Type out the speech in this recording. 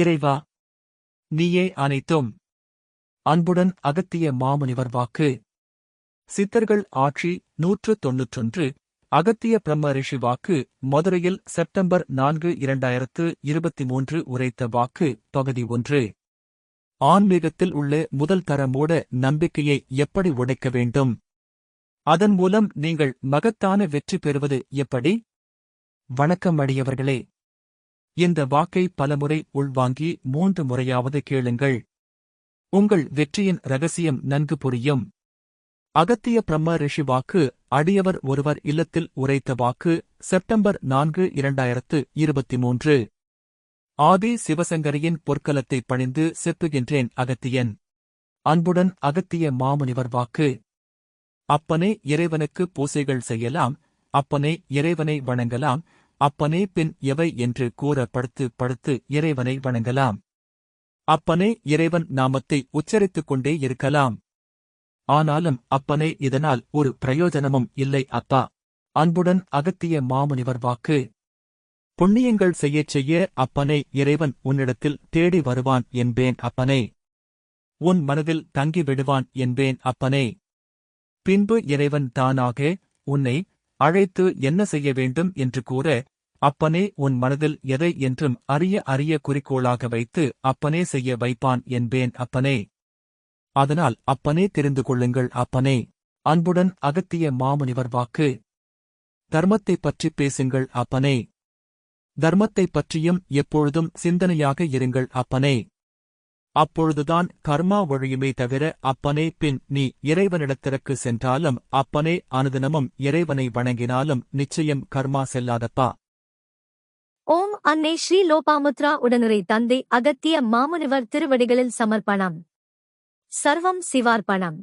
இறைவா நீயே அனைத்தும். அன்புடன் அகத்திய மாமுனிவர் வாக்கு. சித்தர்கள் ஆட்சி நூற்று தொன்னூற்றொன்று அகத்திய பிரம்ம ரிஷி வாக்கு மதுரையில் செப்டம்பர் நான்கு இரண்டாயிரத்து இருபத்தி மூன்று உரைத்த வாக்கு பகுதி ஒன்று. ஆன்மீகத்தில் உள்ள முதல் தர மூட நம்பிக்கையை எப்படி உடைக்க வேண்டும்? அதன் மூலம் நீங்கள் மகத்தான வெற்றி பெறுவது எப்படி? வணக்கம் அடியவர்களே. இந்த வாக்கை பலமுறை உள்வாங்கி மூன்று முறையாவது கேளுங்கள். உங்கள் வெற்றியின் ரகசியம் நன்கு புரியும். அகத்திய பிரம்ம ரிஷி வாக்கு அடியவர் ஒருவர் இல்லத்தில் உரைத்த வாக்கு செப்டம்பர் நான்கு இரண்டாயிரத்து இருபத்தி மூன்று ஆதி சிவசங்கரியின் பொற்கலத்தை பணிந்து செப்புகின்றேன் அகத்தியன். அன்புடன் அகத்திய மாமுனிவர் வாக்கு. அப்பனே இறைவனுக்கு பூசைகள் செய்யலாம். அப்பனே இறைவனை வணங்கலாம். அப்பனே பின் எவை என்று கூற படுத்து படுத்து இறைவனை வணங்கலாம். அப்பனே இறைவன் நாமத்தை உச்சரித்துக் கொண்டே இருக்கலாம். ஆனாலும் அப்பனே இதனால் ஒரு பிரயோஜனமும் இல்லை அப்பா. அன்புடன் அகத்திய மாமுனிவர் வாக்கு. புண்ணியங்கள் செய்யச் செய்ய அப்பனே இறைவன் உன்னிடத்தில் தேடி வருவான் என்பேன் அப்பனே. உன் மனதில் தங்கி விடுவான் என்பேன் அப்பனே. பின்பு இறைவன் தானாக உன்னை அழைத்து என்ன செய்ய வேண்டும் என்று கூற அப்பனே உன் மனதில் எதை என்றும் அரிய அரிய குறிக்கோளாக வைத்து அப்பனே செய்ய வைப்பான் என்பேன் அப்பனே. அதனால் அப்பனே தெரிந்து கொள்ளுங்கள் அப்பனே. அன்புடன் அகத்திய மாமுனிவர் வாக்கு. தர்மத்தைப் பற்றி பேசுங்கள் அப்பனே. தர்மத்தைப் பற்றியும் எப்பொழுதும் சிந்தனையாக இருங்கள் அப்பனே. அப்பொழுதுதான் கர்மா ஒழியுமே தவிர அப்பனே பின் நீ இறைவனிடத்திற்கு சென்றாலும் அப்பனே அனுதினமும் இறைவனை வணங்கினாலும் நிச்சயம் கர்மா செல்லாதப்பா. ஓம் அன்னை ஸ்ரீ லோபாமுத்ரா உடனுரை தந்தை அகத்திய மாமுனிவர் திருவடிகளில் சமர்ப்பணம். சர்வம் சிவார்ப்பணம்.